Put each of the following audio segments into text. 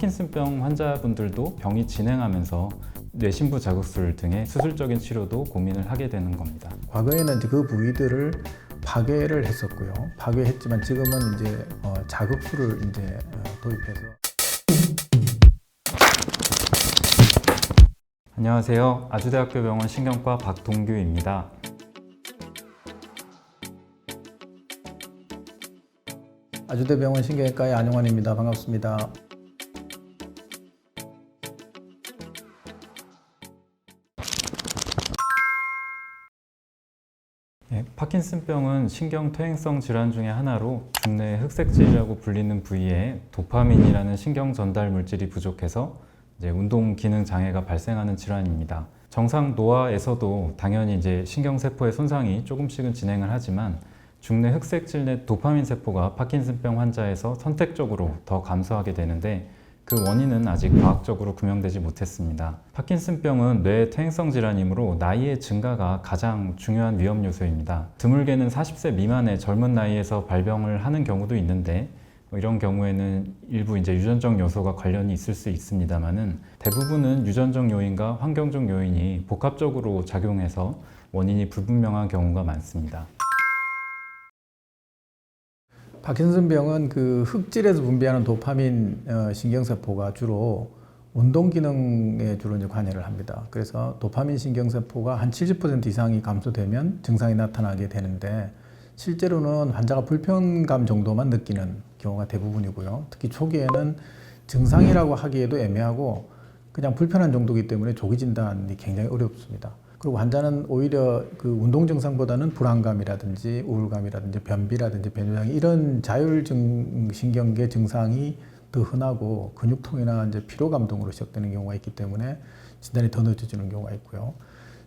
파킨슨병 환자분들도 병이 진행하면서 뇌신부 자극술 등의 수술적인 치료도 고민을 하게 되는 겁니다. 과거에는 이제 그 부위들을 파괴를 했었고요. 파괴했지만 지금은 이제 어, 자극술을 이제 어, 도입해서 안녕하세요. 아주대학교 병원 신경과 박동규입니다. 아주대병원 신경외과의 안용환입니다. 반갑습니다. 예, 파킨슨병은 신경퇴행성 질환 중의 하나로 중뇌 흑색질이라고 불리는 부위에 도파민이라는 신경 전달 물질이 부족해서 이제 운동 기능 장애가 발생하는 질환입니다. 정상 노화에서도 당연히 이제 신경세포의 손상이 조금씩은 진행을 하지만 중뇌 흑색질 내 도파민 세포가 파킨슨병 환자에서 선택적으로 더 감소하게 되는데 그 원인은 아직 과학적으로 규명되지 못했습니다. 파킨슨병은 뇌 퇴행성 질환이므로 나이의 증가가 가장 중요한 위험 요소입니다. 드물게는 40세 미만의 젊은 나이에서 발병을 하는 경우도 있는데 뭐 이런 경우에는 일부 이제 유전적 요소가 관련이 있을 수 있습니다만은 대부분은 유전적 요인과 환경적 요인이 복합적으로 작용해서 원인이 불분명한 경우가 많습니다. 파킨슨병은 그 흑질에서 분비하는 도파민 어, 신경세포가 주로 운동 기능에 주로 이제 관여를 합니다. 그래서 도파민 신경세포가 한 70% 이상이 감소되면 증상이 나타나게 되는데 실제로는 환자가 불편감 정도만 느끼는 경우가 대부분이고요. 특히 초기에는 증상이라고 하기에도 애매하고 그냥 불편한 정도이기 때문에 조기 진단이 굉장히 어렵습니다. 그리고 환자는 오히려 그 운동 증상보다는 불안감이라든지 우울감이라든지 변비라든지 변조장애 이런 자율증 신경계 증상이 더 흔하고 근육통이나 이제 피로감 등으로 시작되는 경우가 있기 때문에 진단이 더 늦어지는 경우가 있고요.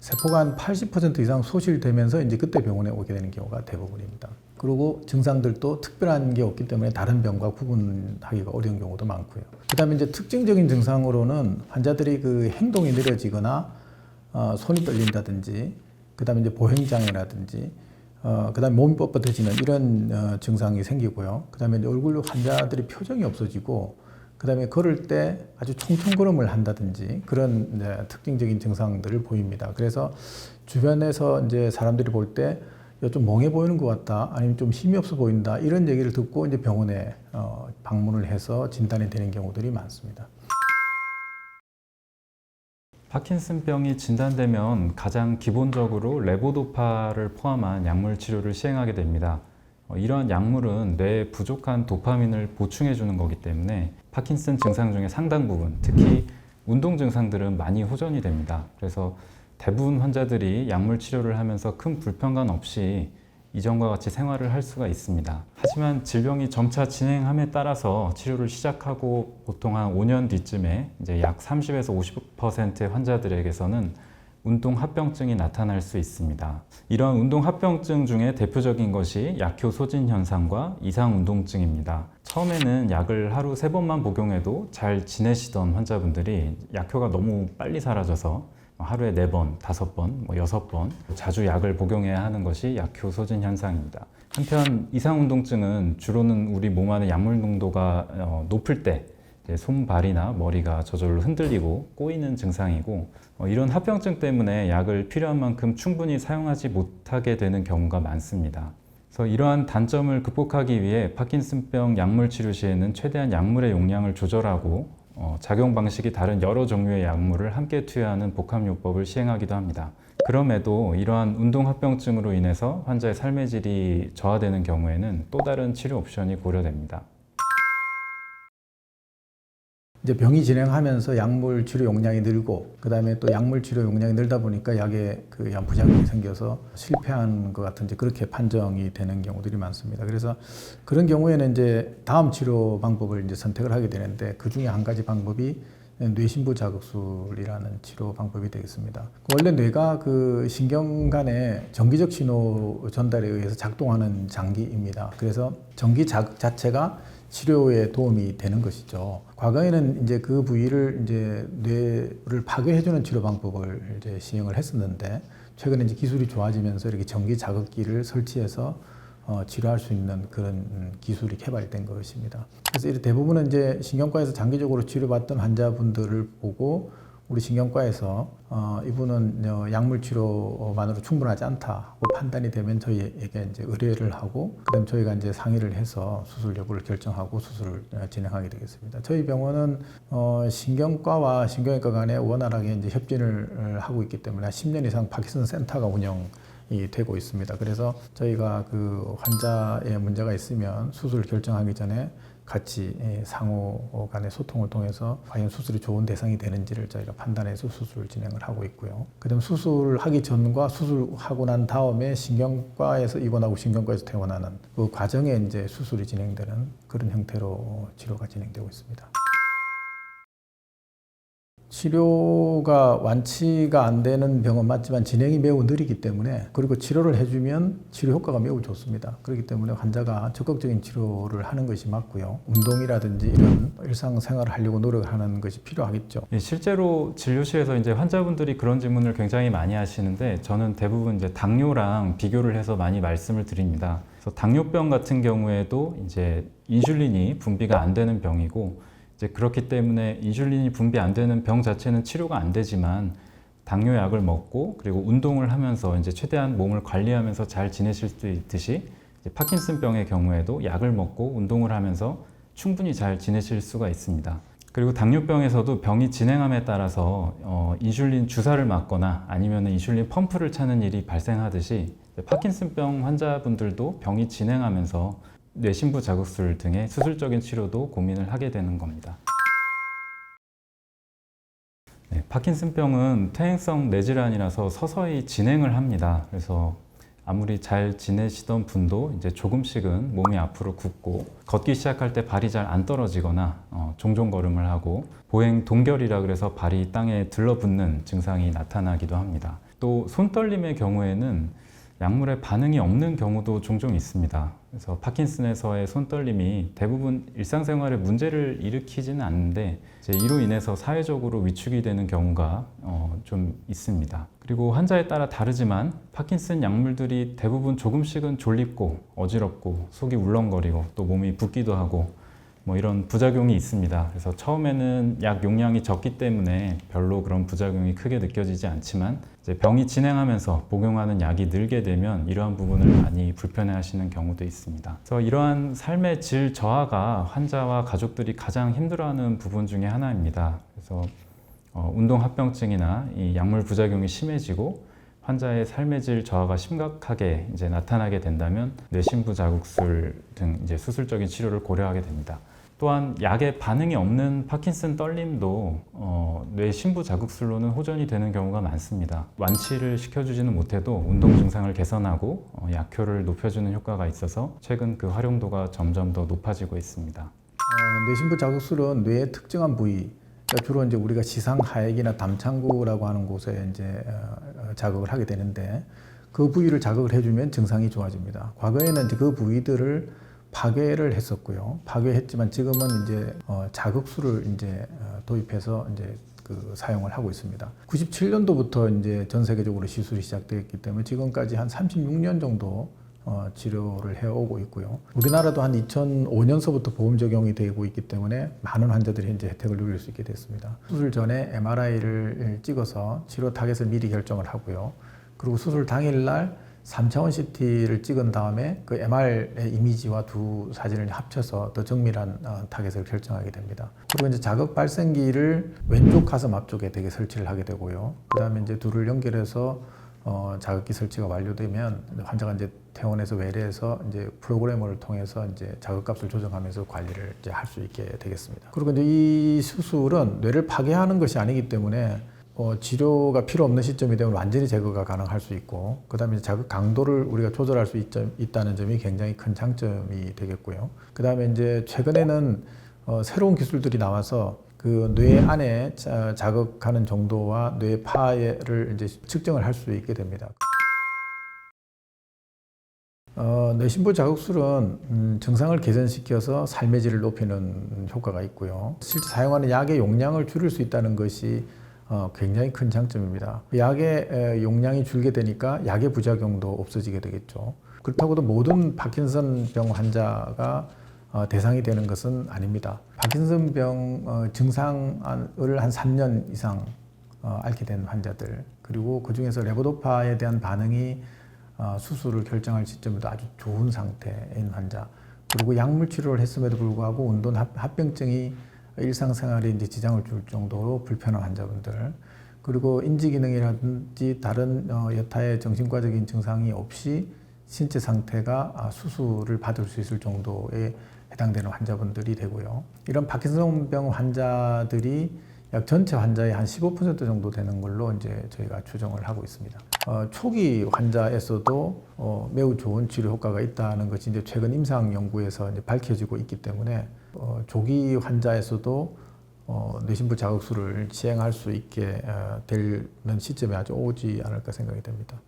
세포가 한 80% 이상 소실되면서 이제 그때 병원에 오게 되는 경우가 대부분입니다. 그리고 증상들도 특별한 게 없기 때문에 다른 병과 구분하기가 어려운 경우도 많고요. 그다음에 이제 특징적인 증상으로는 환자들이 그 행동이 느려지거나 어, 손이 떨린다든지, 그 다음에 이제 보행장애라든지, 어, 그 다음에 몸이 뻣뻣해지는 이런 어, 증상이 생기고요. 그 다음에 얼굴 환자들이 표정이 없어지고, 그 다음에 걸을 때 아주 총총 걸음을 한다든지 그런 이제 특징적인 증상들을 보입니다. 그래서 주변에서 이제 사람들이 볼 때 좀 멍해 보이는 것 같다, 아니면 좀 힘이 없어 보인다, 이런 얘기를 듣고 이제 병원에 어, 방문을 해서 진단이 되는 경우들이 많습니다. 파킨슨병이 진단되면 가장 기본적으로 레보도파를 포함한 약물 치료를 시행하게 됩니다. 어, 이러한 약물은 뇌에 부족한 도파민을 보충해 주는 거기 때문에 파킨슨 증상 중에 상당 부분, 특히 운동 증상들은 많이 호전이 됩니다. 그래서 대부분 환자들이 약물 치료를 하면서 큰 불편감 없이 이전과 같이 생활을 할 수가 있습니다. 하지만 질병이 점차 진행함에 따라서 치료를 시작하고 보통 한 5년 뒤쯤에 이제 약 30에서 50%의 환자들에게서는 운동 합병증이 나타날 수 있습니다. 이러한 운동 합병증 중에 대표적인 것이 약효 소진 현상과 이상 운동증입니다. 처음에는 약을 하루 세 번만 복용해도 잘 지내시던 환자분들이 약효가 너무 빨리 사라져서 하루에 네 번, 다섯 번, 뭐 여섯 번 자주 약을 복용해야 하는 것이 약효 소진 현상입니다. 한편 이상 운동증은 주로는 우리 몸 안의 약물 농도가 어, 높을 때 손발이나 머리가 저절로 흔들리고 꼬이는 증상이고 어, 이런 합병증 때문에 약을 필요한 만큼 충분히 사용하지 못하게 되는 경우가 많습니다. 그래서 이러한 단점을 극복하기 위해 파킨슨병 약물 치료 시에는 최대한 약물의 용량을 조절하고 어, 작용 방식이 다른 여러 종류의 약물을 함께 투여하는 복합요법을 시행하기도 합니다. 그럼에도 이러한 운동합병증으로 인해서 환자의 삶의 질이 저하되는 경우에는 또 다른 치료 옵션이 고려됩니다. 이제 병이 진행하면서 약물 치료 용량이 늘고 그다음에 또 약물 치료 용량이 늘다 보니까 약에 그 부작용이 생겨서 실패한 것 같은 이제 그렇게 판정이 되는 경우들이 많습니다. 그래서 그런 경우에는 이제 다음 치료 방법을 이제 선택을 하게 되는데 그 중에 한 가지 방법이 뇌신부 자극술이라는 치료 방법이 되겠습니다. 원래 뇌가 그 신경 간의 전기적 신호 전달에 의해서 작동하는 장기입니다. 그래서 전기 자극 자체가 치료에 도움이 되는 것이죠. 과거에는 이제 그 부위를 이제 뇌를 파괴해주는 치료 방법을 이제 시행을 했었는데 최근에 이제 기술이 좋아지면서 이렇게 전기 자극기를 설치해서 어, 치료할 수 있는 그런 음, 기술이 개발된 것입니다. 그래서 이 대부분은 이제 신경과에서 장기적으로 치료받던 환자분들을 보고 우리 신경과에서 어, 이분은 어, 약물 치료만으로 충분하지 않다고 판단이 되면 저희에게 이제 의뢰를 하고 그다음 저희가 이제 상의를 해서 수술 여부를 결정하고 수술을 어, 진행하게 되겠습니다. 저희 병원은 어, 신경과와 신경외과 간에 원활하게 이제 협진을 하고 있기 때문에 10년 이상 파킨슨 센터가 운영 이 되고 있습니다. 그래서 저희가 그 환자의 문제가 있으면 수술 결정하기 전에 같이 예, 상호 간의 소통을 통해서 과연 수술이 좋은 대상이 되는지를 저희가 판단해서 수술을 진행을 하고 있고요. 그다음 수술하기 전과 수술하고 난 다음에 신경과에서 입원하고 신경과에서 퇴원하는 그 과정에 이제 수술이 진행되는 그런 형태로 치료가 진행되고 있습니다. 치료가 완치가 안 되는 병은 맞지만 진행이 매우 느리기 때문에 그리고 치료를 해주면 치료 효과가 매우 좋습니다. 그렇기 때문에 환자가 적극적인 치료를 하는 것이 맞고요. 운동이라든지 이런 일상생활을 하려고 노력하는 것이 필요하겠죠. 예, 실제로 진료실에서 이제 환자분들이 그런 질문을 굉장히 많이 하시는데 저는 대부분 이제 당뇨랑 비교를 해서 많이 말씀을 드립니다. 그래서 당뇨병 같은 경우에도 이제 인슐린이 분비가 안 되는 병이고 이제 그렇기 때문에 인슐린이 분비 안 되는 병 자체는 치료가 안 되지만 당뇨 약을 먹고 그리고 운동을 하면서 이제 최대한 몸을 관리하면서 잘 지내실 수 있듯이 파킨슨병의 경우에도 약을 먹고 운동을 하면서 충분히 잘 지내실 수가 있습니다. 그리고 당뇨병에서도 병이 진행함에 따라서 어, 인슐린 주사를 맞거나 아니면 인슐린 펌프를 차는 일이 발생하듯이 파킨슨병 환자분들도 병이 진행하면서 뇌신부 자극술 등의 수술적인 치료도 고민을 하게 되는 겁니다. 네, 파킨슨병은 퇴행성 뇌질환이라서 서서히 진행을 합니다. 그래서 아무리 잘 지내시던 분도 이제 조금씩은 몸이 앞으로 굽고 걷기 시작할 때 발이 잘 안 떨어지거나 어, 종종 걸음을 하고 보행 동결이라 그래서 발이 땅에 들러붙는 증상이 나타나기도 합니다. 또 손떨림의 경우에는 약물에 반응이 없는 경우도 종종 있습니다. 그래서 파킨슨에서의 손떨림이 대부분 일상생활에 문제를 일으키지는 않는데 이로 인해서 사회적으로 위축이 되는 경우가 어, 좀 있습니다. 그리고 환자에 따라 다르지만 파킨슨 약물들이 대부분 조금씩은 졸립고 어지럽고 속이 울렁거리고 또 몸이 붓기도 하고 뭐 이런 부작용이 있습니다. 그래서 처음에는 약 용량이 적기 때문에 별로 그런 부작용이 크게 느껴지지 않지만 이제 병이 진행하면서 복용하는 약이 늘게 되면 이러한 부분을 많이 불편해 하시는 경우도 있습니다. 그래서 이러한 삶의 질 저하가 환자와 가족들이 가장 힘들어하는 부분 중에 하나입니다. 그래서 어, 운동 합병증이나 이 약물 부작용이 심해지고 환자의 삶의 질 저하가 심각하게 이제 나타나게 된다면 뇌신부 자극술 등 이제 수술적인 치료를 고려하게 됩니다. 또한 약에 반응이 없는 파킨슨 떨림도 어, 뇌 신부 자극술로는 호전이 되는 경우가 많습니다. 완치를 시켜주지는 못해도 운동 증상을 개선하고 어, 약효를 높여주는 효과가 있어서 최근 그 활용도가 점점 더 높아지고 있습니다. 어, 뇌신부 자극술은 뇌의 특정한 부위, 그러니까 주로 이제 우리가 시상 하액이나 담창구라고 하는 곳에 이제 어, 자극을 하게 되는데 그 부위를 자극을 해주면 증상이 좋아집니다. 과거에는 이제 그 부위들을 파괴를 했었고요. 파괴했지만 지금은 이제 어, 자극술을 이제 어, 도입해서 이제 그 사용을 하고 있습니다. 97년도부터 이제 전 세계적으로 시술이 시작되었기 때문에 지금까지 한 36년 정도 어, 치료를 해오고 있고요. 우리나라도 한 2005년서부터 보험 적용이 되고 있기 때문에 많은 환자들이 현재 혜택을 누릴 수 있게 됐습니다. 수술 전에 MRI를 찍어서 치료 타겟을 미리 결정을 하고요. 그리고 수술 당일날 3차원 CT를 찍은 다음에 그 MR의 이미지와 두 사진을 합쳐서 더 정밀한 어, 타겟을 결정하게 됩니다. 그리고 이제 자극 발생기를 왼쪽 가슴 앞쪽에 되게 설치를 하게 되고요. 그 다음에 이제 둘을 연결해서 어, 자극기 설치가 완료되면 환자가 이제 퇴원해서 외래해서 이제 프로그래머를 통해서 이제 자극값을 조정하면서 관리를 이제 할 수 있게 되겠습니다. 그리고 이제 이 수술은 뇌를 파괴하는 것이 아니기 때문에 어, 치료가 필요 없는 시점이 되면 완전히 제거가 가능할 수 있고 그다음에 자극 강도를 우리가 조절할 수 있, 있다는 점이 굉장히 큰 장점이 되겠고요. 그다음에 이제 최근에는 어, 새로운 기술들이 나와서 그 뇌 안에 자, 자극하는 정도와 뇌 파열을 이제 측정을 할 수 있게 됩니다. 어, 뇌신부 자극술은 음, 증상을 개선시켜서 삶의 질을 높이는 효과가 있고요. 실제 사용하는 약의 용량을 줄일 수 있다는 것이 어, 굉장히 큰 장점입니다. 약의 에, 용량이 줄게 되니까 약의 부작용도 없어지게 되겠죠. 그렇다고도 모든 파킨슨병 환자가 어, 대상이 되는 것은 아닙니다. 파킨슨병 어, 증상을 한 3년 이상 어, 앓게 된 환자들 그리고 그 중에서 레보도파에 대한 반응이 어, 수술을 결정할 시점에도 아주 좋은 상태인 환자 그리고 약물 치료를 했음에도 불구하고 운동 합- 합병증이 일상생활에 이제 지장을 줄 정도로 불편한 환자분들 그리고 인지 기능이라든지 다른 어, 여타의 정신과적인 증상이 없이 신체 상태가 아, 수술을 받을 수 있을 정도에 해당되는 환자분들이 되고요. 이런 파킨슨병 환자들이 약 전체 환자의 한 15% 정도 되는 걸로 이제 저희가 추정을 하고 있습니다. 어, 초기 환자에서도 어, 매우 좋은 치료 효과가 있다는 것이 이제 최근 임상 연구에서 이제 밝혀지고 있기 때문에 어, 조기 환자에서도 어, 뇌신부 자극술을 시행할 수 있게 어, 되는 시점이 아주 오지 않을까 생각이 됩니다.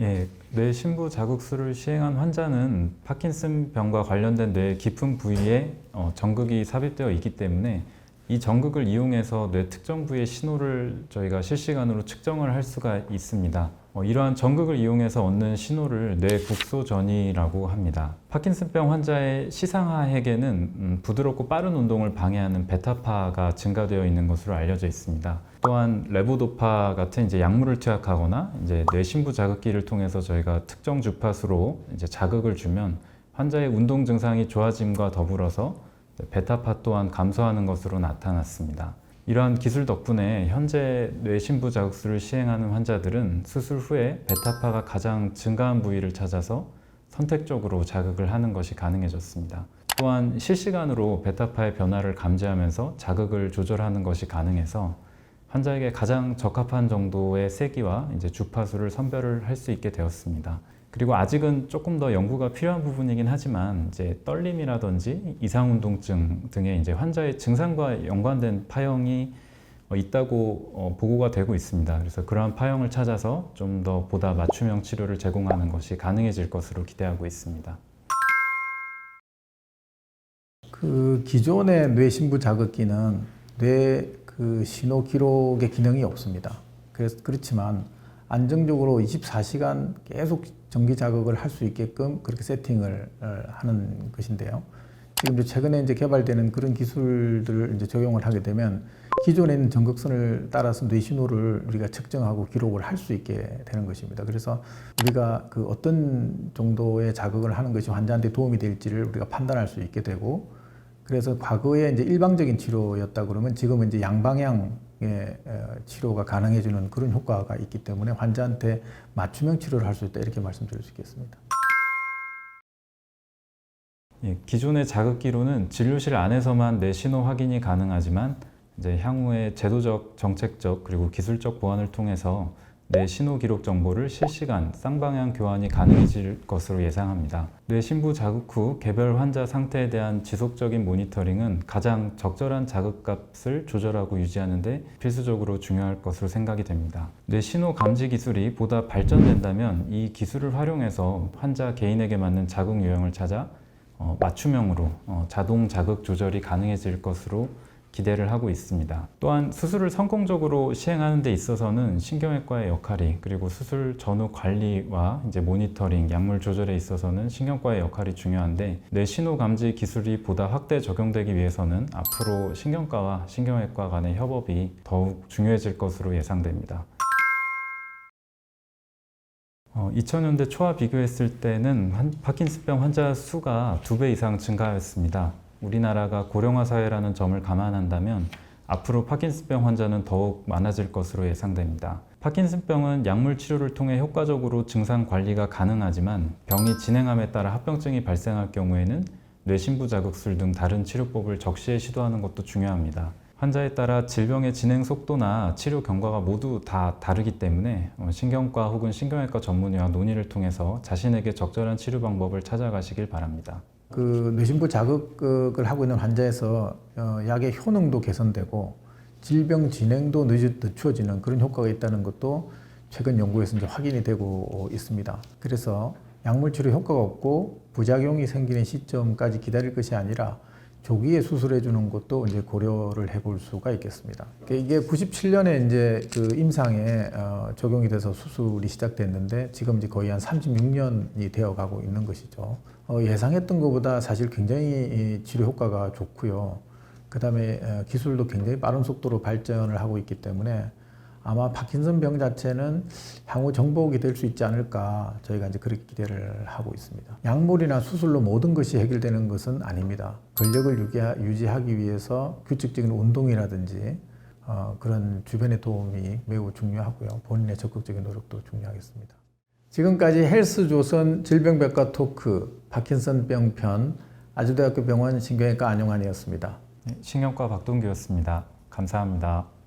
예, 뇌 신부 자극술을 시행한 환자는 파킨슨병과 관련된 뇌의 깊은 부위에 어, 전극이 삽입되어 있기 때문에 이 전극을 이용해서 뇌 특정 부위의 신호를 저희가 실시간으로 측정을 할 수가 있습니다. 어, 이러한 전극을 이용해서 얻는 신호를 뇌 국소전이라고 합니다. 파킨슨병 환자의 시상하핵에는 음, 부드럽고 빠른 운동을 방해하는 베타파가 증가되어 있는 것으로 알려져 있습니다. 또한 레보도파 같은 이제 약물을 투약하거나 이제 뇌신부 자극기를 통해서 저희가 특정 주파수로 이제 자극을 주면 환자의 운동 증상이 좋아짐과 더불어서 베타파 또한 감소하는 것으로 나타났습니다. 이러한 기술 덕분에 현재 뇌신부 자극술을 시행하는 환자들은 수술 후에 베타파가 가장 증가한 부위를 찾아서 선택적으로 자극을 하는 것이 가능해졌습니다. 또한 실시간으로 베타파의 변화를 감지하면서 자극을 조절하는 것이 가능해서 환자에게 가장 적합한 정도의 세기와 이제 주파수를 선별을 할 수 있게 되었습니다. 그리고 아직은 조금 더 연구가 필요한 부분이긴 하지만 이제 떨림이라든지 이상운동증 등의 이제 환자의 증상과 연관된 파형이 어, 있다고 어, 보고가 되고 있습니다. 그래서 그러한 파형을 찾아서 좀 더 보다 맞춤형 치료를 제공하는 것이 가능해질 것으로 기대하고 있습니다. 그 기존의 뇌신부 자극기는 뇌 그 신호 기록의 기능이 없습니다. 그래서 그렇지만 안정적으로 24시간 계속 전기 자극을 할 수 있게끔 그렇게 세팅을 어, 하는 것인데요. 지금 이제 최근에 이제 개발되는 그런 기술들을 이제 적용을 하게 되면 기존에 있는 전극선을 따라서 뇌 신호를 우리가 측정하고 기록을 할 수 있게 되는 것입니다. 그래서 우리가 그 어떤 정도의 자극을 하는 것이 환자한테 도움이 될지를 우리가 판단할 수 있게 되고 그래서 과거에 이제 일방적인 치료였다 그러면 지금은 이제 양방향의 어, 치료가 가능해지는 그런 효과가 있기 때문에 환자한테 맞춤형 치료를 할 수 있다 이렇게 말씀드릴 수 있겠습니다. 예, 기존의 자극기로는 진료실 안에서만 내 신호 확인이 가능하지만 이제 향후에 제도적, 정책적 그리고 기술적 보완을 통해서 뇌 신호 기록 정보를 실시간 쌍방향 교환이 가능해질 것으로 예상합니다. 뇌 신부 자극 후 개별 환자 상태에 대한 지속적인 모니터링은 가장 적절한 자극값을 조절하고 유지하는 데 필수적으로 중요할 것으로 생각이 됩니다. 뇌 신호 감지 기술이 보다 발전된다면 이 기술을 활용해서 환자 개인에게 맞는 자극 유형을 찾아 어, 맞춤형으로 어, 자동 자극 조절이 가능해질 것으로 기대를 하고 있습니다. 또한 수술을 성공적으로 시행하는 데 있어서는 신경외과의 역할이 그리고 수술 전후 관리와 이제 모니터링, 약물 조절에 있어서는 신경과의 역할이 중요한데 뇌 신호 감지 기술이 보다 확대 적용되기 위해서는 앞으로 신경과와 신경외과 간의 협업이 더욱 중요해질 것으로 예상됩니다. 어, 2000년대 초와 비교했을 때는 환- 파킨슨병 환자 수가 두 배 이상 증가하였습니다. 우리나라가 고령화 사회라는 점을 감안한다면 앞으로 파킨슨병 환자는 더욱 많아질 것으로 예상됩니다. 파킨슨병은 약물 치료를 통해 효과적으로 증상 관리가 가능하지만 병이 진행함에 따라 합병증이 발생할 경우에는 뇌신부 자극술 등 다른 치료법을 적시에 시도하는 것도 중요합니다. 환자에 따라 질병의 진행 속도나 치료 경과가 모두 다 다르기 때문에 어, 신경과 혹은 신경외과 전문의와 논의를 통해서 자신에게 적절한 치료 방법을 찾아가시길 바랍니다. 그 뇌신부 자극을 하고 있는 환자에서 어, 약의 효능도 개선되고 질병 진행도 늦, 늦춰지는 그런 효과가 있다는 것도 최근 연구에서 이제 확인이 되고 있습니다. 그래서 약물 치료 효과가 없고 부작용이 생기는 시점까지 기다릴 것이 아니라 조기에 수술해 주는 것도 이제 고려를 해볼 수가 있겠습니다. 이게 97년에 이제 그 임상에 어, 적용이 돼서 수술이 시작됐는데 지금 이제 거의 한 36년이 되어 가고 있는 것이죠. 어, 예상했던 것보다 사실 굉장히 이 치료 효과가 좋고요. 그 다음에 기술도 굉장히 빠른 속도로 발전을 하고 있기 때문에 아마 파킨슨 병 자체는 향후 정복이 될 수 있지 않을까 저희가 이제 그렇게 기대를 하고 있습니다. 약물이나 수술로 모든 것이 해결되는 것은 아닙니다. 유기하, 유지하기 위해서 규칙적인 운동이라든지 어, 그런 주변의 도움이 매우 중요하고요. 본인의 적극적인 노력도 중요하겠습니다. 지금까지 헬스조선 질병백과 토크 파킨슨병 편 아주대학교 병원 신경외과 안용환이었습니다. 네, 신경과 박동규였습니다. 감사합니다.